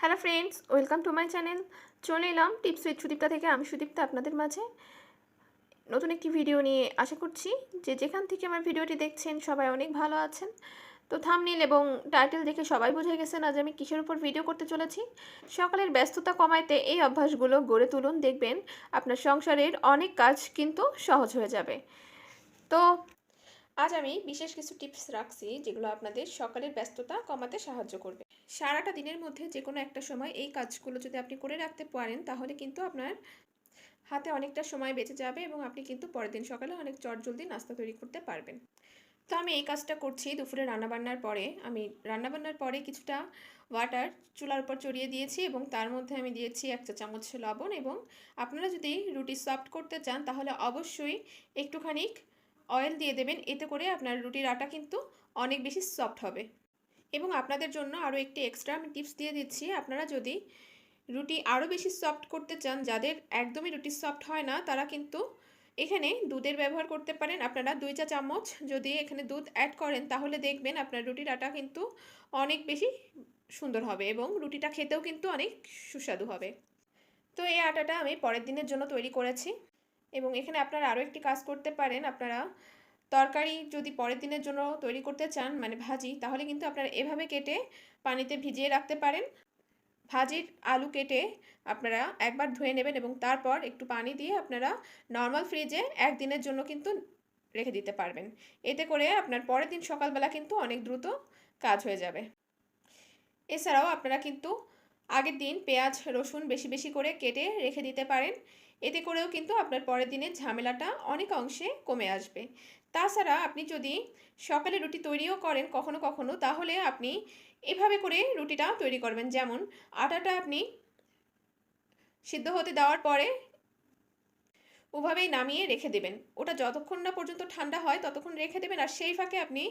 Hello friends, welcome to my channel. চলে এলাম tips with Sudipta থেকে। আমি সুদীপ্তা আপনাদের মাঝে। নতুন একটি ভিডিও নিয়ে আশা করছি যে যেখান থেকে আমার ভিডিওটি দেখছেন সবাই অনেক ভালো আছেন। তো থামনিল এবং টাইটেল দেখে সবাই বুঝে গেছেন আজ আমি কিসের উপর ভিডিও করতে চলেছি। সকালের ব্যস্ততা কমাইতে এই অভ্যাসগুলো গড়ে তুলুন, দেখবেন আপনার সংসারের অনেক কাজ কিন্তু সহজ হয়ে যাবে। তো আজ আমি বিশেষ কিছু টিপস রাখছি যেগুলো আপনাদের সকালের ব্যস্ততা কমাতে সাহায্য করবে। সারাটা দিনের মধ্যে যে কোনো একটা সময় এই কাজগুলো যদি আপনি করে রাখতে পারেন, তাহলে কিন্তু আপনার হাতে অনেকটা সময় বেঁচে যাবে এবং আপনি কিন্তু পরের দিন সকালে অনেক চটজলদি নাস্তা তৈরি করতে পারবেন। তো আমি এই কাজটা করছি দুপুরে রান্নাবান্নার পরে। আমি রান্নাবান্নার পরে কিছুটা ওয়াটার চুলার উপর চড়িয়ে দিয়েছি এবং তার মধ্যে আমি দিয়েছি এক চা চামচ লবণ এবং আপনারা যদি রুটি সফট করতে চান, তাহলে অবশ্যই একটুখানি অয়েল দিয়ে দেবেন, এতে করে আপনার রুটির আটা কিন্তু অনেক বেশি সফট হবে। এবং আপনাদের জন্য আরও একটি এক্সট্রা আমি টিপস দিয়ে দিচ্ছি, আপনারা যদি রুটি আরও বেশি সফট করতে চান, যাদের একদমই রুটি সফট হয় না, তারা কিন্তু এখানে দুধের ব্যবহার করতে পারেন। আপনারা দুই চা চামচ যদি এখানে দুধ অ্যাড করেন, তাহলে দেখবেন আপনার রুটির আটা কিন্তু অনেক বেশি সুন্দর হবে এবং রুটিটা খেতেও কিন্তু অনেক সুস্বাদু হবে। তো এই আটাটা আমি পরের দিনের জন্য তৈরি করেছি। এবং এখানে আপনারা আরও একটি কাজ করতে পারেন। আপনারা তরকারি যদি পরের দিনের জন্য তৈরি করতে চান মানে ভাজি, তাহলে কিন্তু আপনারা এভাবে কেটে পানিতে ভিজিয়ে রাখতে পারেন। ভাজির আলু কেটে আপনারা একবার ধুয়ে নেবেন এবং তারপর একটু পানি দিয়ে আপনারা নর্মাল ফ্রিজে একদিনের জন্য কিন্তু রেখে দিতে পারবেন। এতে করে আপনার পরের দিন সকালবেলা কিন্তু অনেক দ্রুত কাজ হয়ে যাবে। এছাড়াও আপনারা কিন্তু আগের দিন পেঁয়াজ, রসুন বেশি বেশি করে কেটে রেখে দিতে পারেন। এতে করেও কিন্তু আপনার পরের দিনের ঝামেলাটা অনেক অংশে কমে আসবে। তাছাড়া আপনি যদি সকালে রুটি তৈরিও করেন কখনো কখনো, তাহলে আপনি এভাবে করে রুটিটা তৈরি করবেন। যেমন, আটাটা আপনি সিদ্ধ হতে দেওয়ার পরে ওভাবেই নামিয়ে রেখে দেবেন। ওটা যতক্ষণ না পর্যন্ত ঠান্ডা হয় ততক্ষণ রেখে দেবেন। আর সেই ফাঁকে আপনি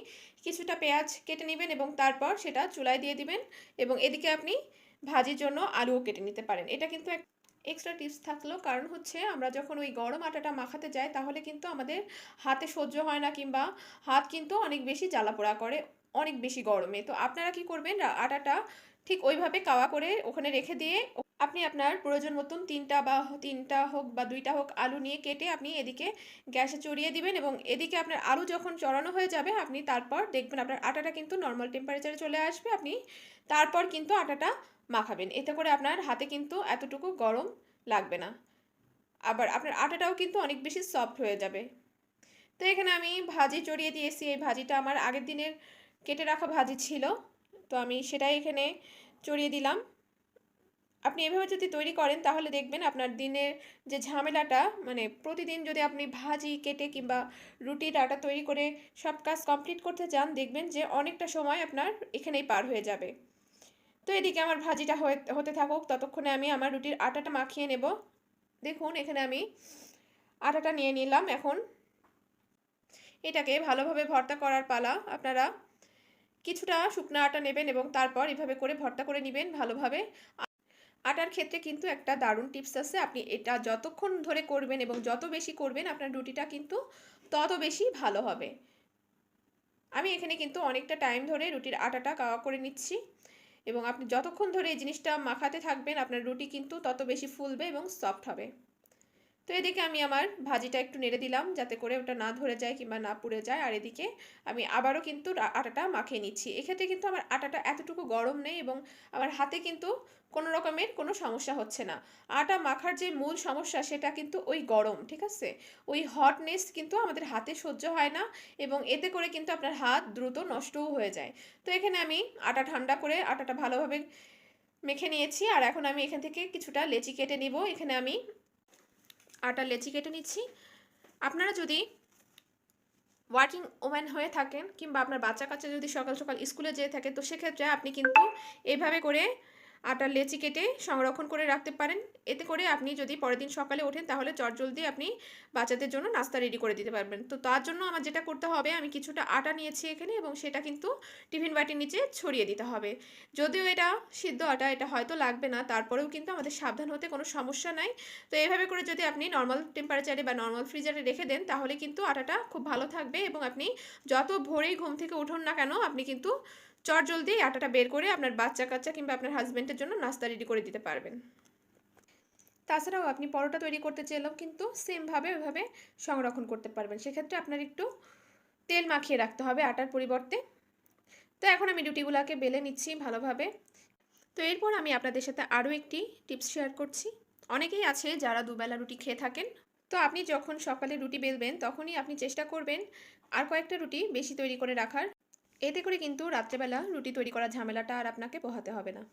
কিছুটা পেঁয়াজ কেটে নেবেন এবং তারপর সেটা চুলায় দিয়ে দিবেন এবং এদিকে আপনি ভাজির জন্য আলুও কেটে নিতে পারেন। এটা কিন্তু এক এক্সট্রা টিপস থাকল। কারণ হচ্ছে আমরা যখন ওই গরম আটাটা মাখাতে যাই, তাহলে কিন্তু আমাদের হাতে সহ্য হয় না কিংবা হাত কিন্তু অনেক বেশি জ্বালা পোড়া করে, অনেক বেশি গরমে। তো আপনারা কি করবেন? আটাটা ঠিক ওইভাবে কাওয়া করে ওখানে রেখে দিয়ে আপনি আপনার প্রয়োজন মতন তিনটা বা তিনটা হোক বা দুইটা হোক আলু নিয়ে কেটে আপনি এদিকে গ্যাসে চড়িয়ে দিবেন এবং এদিকে আপনার আলু যখন চড়ানো হয়ে যাবে, আপনি তারপর দেখবেন আপনার আটাটা কিন্তু নর্মাল টেম্পারেচারে চলে আসবে। আপনি তারপর কিন্তু আটাটা মাখাবেন। এতে করে আপনার হাতে কিন্তু এতটুকু গরম লাগবে না। আবার আপনার আটাটাও কিন্তু অনেক বেশি সফট হয়ে যাবে। তো এখানে আমি ভাজি চড়িয়ে দিয়েছি। এই ভাজিটা আমার আগের দিনের কেটে রাখা ভাজি ছিল। তো আমি সেটাই এখানে চড়িয়ে দিলাম। আপনি এভাবে যদি তৈরি করেন তাহলে দেখবেন আপনার দিনের যে ঝামেলাটা মানে প্রতিদিন যদি আপনি ভাজি, কেটে কিংবা রুটির আটা তৈরি করে সব কাজ কমপ্লিট করতে চান, দেখবেন যে অনেকটা সময় আপনার এখানেই পার হয়ে যাবে। তো এদিকে আমার ভাজিটা হতে থাকুক, ততক্ষণে আমি আমার রুটির আটাটা মাখিয়ে নেব। দেখুন, এখানে আমি আটাটা নিয়ে নিলাম এখন। এটাকে ভালোভাবে ভর্তা করার পালা আপনারা কিছুটা শুকনো আটা নেবেন এবং তারপর এভাবে করে ভর্তা করে নেবেন ভালোভাবে। আটার ক্ষেত্রে কিন্তু একটা দারুণ টিপস আছে, আপনি এটা যতক্ষণ ধরে করবেন এবং যত বেশি করবেন আপনার রুটিটা কিন্তু তত বেশি ভালো হবে। আমি এখানে কিন্তু অনেকটা টাইম ধরে রুটির আটাটা কাওয়া করে নিচ্ছি। এবং আপনি যতক্ষণ ধরে এই জিনিসটা মাখাতে থাকবেন, আপনার রুটি কিন্তু তত বেশি ফুলবে এবং সফট হবে। তো এদিকে আমি আমার ভাজিটা একটু নেড়ে দিলাম যাতে করে ওটা না ধরে যায় কিংবা না পুড়ে যায়। আর এদিকে আমি আবারও কিন্তু আটাটা মাখিয়ে নিচ্ছি। এক্ষেত্রে কিন্তু আমার আটাটা এতটুকু গরম নেই এবং আমার হাতে কিন্তু কোনো রকমের কোনো সমস্যা হচ্ছে না। আটা মাখার যে মূল সমস্যা সেটা কিন্তু ওই গরম, ঠিক আছে? ওই হটনেস কিন্তু আমাদের হাতে সহ্য হয় না এবং এতে করে কিন্তু আপনার হাত দ্রুত নষ্টও হয়ে যায়। তো এখানে আমি আটা ঠান্ডা করে আটাটা ভালোভাবে মেখে নিয়েছি। আর এখন আমি এখান থেকে কিছুটা লেচি কেটে নিব। এখানে আমি আটা লেচি কেটে নিচ্ছি। আপনারা যদি ওয়ার্কিং ওম্যান হয়ে থাকেন কিংবা আপনার বাচ্চা কাচ্চা যদি সকাল সকাল স্কুলে যেয়ে থাকে, তো সেক্ষেত্রে আপনি কিন্তু এইভাবে করে আটার লেচি কেটে সংরক্ষণ করে রাখতে পারেন। এতে করে আপনি যদি পরের দিন সকালে ওঠেন, তাহলে চটজলদি আপনি বাচ্চাদের জন্য নাস্তা রেডি করে দিতে পারবেন। তো তার জন্য আমার যেটা করতে হবে, আমি কিছুটা আটা নিয়েছি এখানে এবং সেটা কিন্তু টিফিন বাটির নিচে ছড়িয়ে দিতে হবে। যদিও এটা সিদ্ধ আটা, এটা হয়তো লাগবে না, তারপরেও কিন্তু আমাদের সাবধান হতে কোনো সমস্যা নাই। তো এভাবে করে যদি আপনি নর্মাল টেম্পারেচারে বা নর্মাল ফ্রিজারে রেখে দেন, তাহলে কিন্তু আটাটা খুব ভালো থাকবে এবং আপনি যত ভোরেই ঘুম থেকে উঠুন না কেন, আপনি কিন্তু চট জলদি আটাটা বের করে আপনার বাচ্চা কাচ্চা কিংবা আপনার হাজব্যান্ডের জন্য নাস্তা রেডি করে দিতে পারবেন। তাছাড়াও আপনি পরোটা তৈরি করতে চাইলেও কিন্তু সেমভাবে ওইভাবে সংরক্ষণ করতে পারবেন। সেক্ষেত্রে আপনার একটু তেল মাখিয়ে রাখতে হবে আটার পরিবর্তে। তো এখন আমি রুটিগুলোকে বেলে নিচ্ছি ভালোভাবে। তো এরপর আমি আপনাদের সাথে আরও একটি টিপস শেয়ার করছি। অনেকেই আছে যারা দুবেলা রুটি খেয়ে থাকেন। তো আপনি যখন সকালে রুটি বেলবেন তখনই আপনি চেষ্টা করবেন আর কয়েকটা রুটি বেশি তৈরি করে রাখার। এতে করে কিন্তু রাত্রেবেলা রুটি তৈরি করার ঝামেলাটা আর আপনাকে পোহাতে হবে না।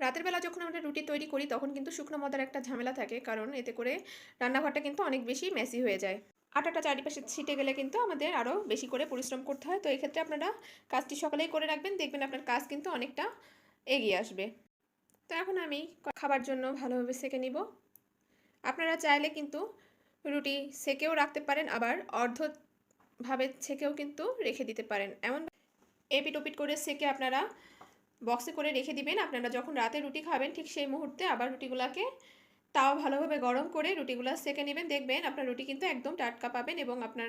রাতের বেলা যখন আমরা রুটি তৈরি করি, তখন কিন্তু শুকনো মদার একটা ঝামেলা থাকে, কারণ এতে করে রান্নাঘরটা কিন্তু অনেক বেশি মেসি হয়ে যায়। আটাটা চারিপাশে ছিটে গেলে কিন্তু আমাদের আরও বেশি করে পরিশ্রম করতে হয়। তো এক্ষেত্রে আপনারা কাজটি সকালেই করে রাখবেন, দেখবেন আপনার কাজ কিন্তু অনেকটা এগিয়ে আসবে। তো এখন আমি খাবার জন্য ভালোভাবে সেকে নিব। আপনারা চাইলে কিন্তু রুটি সেকেও রাখতে পারেন, আবার অর্ধভাবে সেকেও কিন্তু রেখে দিতে পারেন। এমন এপিট ওপিট করে সেকে আপনারা বক্সে করে রেখে দিবেন। আপনারা যখন রাতে রুটি খাবেন, ঠিক সেই মুহূর্তে আবার রুটিগুলোকে তাও ভালোভাবে গরম করে রুটিগুলো সেকে নেবেন। দেখবেন আপনার রুটি কিন্তু একদম টাটকা পাবেন এবং আপনার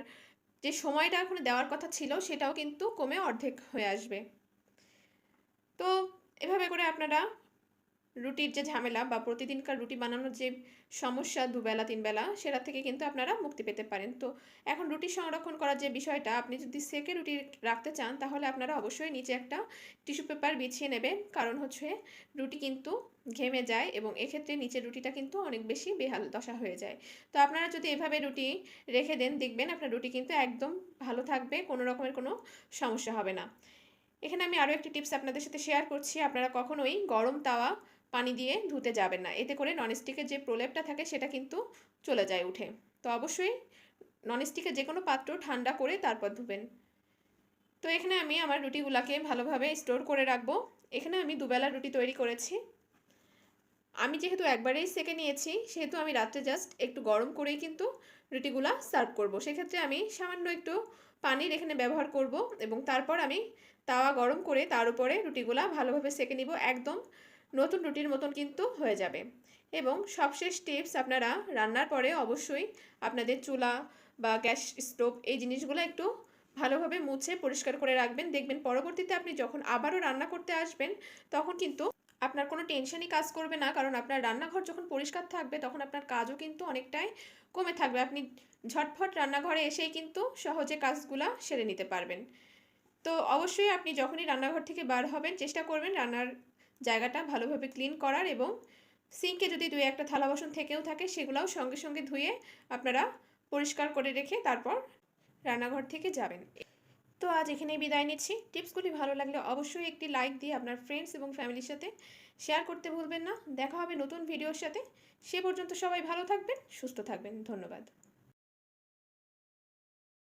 যে সময়টা এখন দেওয়ার কথা ছিল, সেটাও কিন্তু কমে অর্ধেক হয়ে আসবে। তো এভাবে করে আপনারা রুটির যে ঝামেলা বা প্রতিদিনকার রুটি বানানোর যে সমস্যা দুবেলা, তিনবেলা, সেটা থেকে কিন্তু আপনারা মুক্তি পেতে পারেন। তো এখন রুটি সংরক্ষণ করার যে বিষয়টা, আপনি যদি সেকে রুটি রাখতে চান, তাহলে আপনারা অবশ্যই নিচে একটা টিস্যু পেপার বিছিয়ে নেবেন। কারণ হচ্ছে রুটি কিন্তু ঘেমে যায় এবং এক্ষেত্রে নিচের রুটিটা কিন্তু অনেক বেশি বেহাল দশা হয়ে যায়। তো আপনারা যদি এভাবে রুটি রেখে দেন, দেখবেন আপনার রুটি কিন্তু একদম ভালো থাকবে, কোনো রকমের কোনো সমস্যা হবে না। এখানে আমি আরও একটি টিপস আপনাদের সাথে শেয়ার করছি। আপনারা কখনোই গরম তাওয়া পানি দিয়ে ধুতে যাবেন না। এতে করে ননস্টিকের যে প্রলেপটা থাকে সেটা কিন্তু চলে যায় উঠে। তো অবশ্যই ননস্টিকের যে কোনো পাত্র ঠান্ডা করে তারপর ধুবেন। তো এখানে আমি আমার রুটিগুলোকে ভালোভাবে স্টোর করে রাখব। এখানে আমি দুবেলা রুটি তৈরি করেছি। আমি যেহেতু একবারেই সেকে নিয়েছি, সেহেতু আমি রাত্রে জাস্ট একটু গরম করেই কিন্তু রুটিগুলা সার্ভ করব। সেক্ষেত্রে আমি সামান্য একটু পানির এখানে ব্যবহার করব এবং তারপর আমি তাওয়া গরম করে তার উপরে রুটিগুলা ভালোভাবে সেকে নিব। একদম নতুন রুটির মতন কিন্তু হয়ে যাবে। এবং সবশেষ টিপস আপনারা রান্নার পরে অবশ্যই আপনাদের চুলা বা গ্যাস স্টোভ এই জিনিসগুলো একটু ভালোভাবে মুছে পরিষ্কার করে রাখবেন। দেখবেন পরবর্তীতে আপনি যখন আবারও রান্না করতে আসবেন, তখন কিন্তু আপনার কোনো টেনশনই কাজ করবে না। কারণ আপনার রান্নাঘর যখন পরিষ্কার থাকবে, তখন আপনার কাজও কিন্তু অনেকটাই কমে থাকবে। আপনি ঝটফট রান্নাঘরে এসেই কিন্তু সহজে কাজগুলা সেরে নিতে পারবেন। তো অবশ্যই আপনি যখনই রান্নাঘর থেকে বার হবেন, চেষ্টা করবেন রান্নার জায়গাটা ভালোভাবে ক্লিন করার এবং সিঙ্কে যদি দুই একটা থালা বাসন থেকেও থাকে, সেগুলোও সঙ্গে সঙ্গে ধুয়ে আপনারা পরিষ্কার করে রেখে তারপর রান্নাঘর থেকে যাবেন। তো আজ এখানেই বিদায় নিচ্ছি। টিপসগুলি ভালো লাগলে অবশ্যই একটি লাইক দিয়ে আপনার ফ্রেন্ডস এবং ফ্যামিলির সাথে শেয়ার করতে ভুলবেন না। দেখা হবে নতুন ভিডিওর সাথে। সে পর্যন্ত সবাই ভালো থাকবেন, সুস্থ থাকবেন। ধন্যবাদ।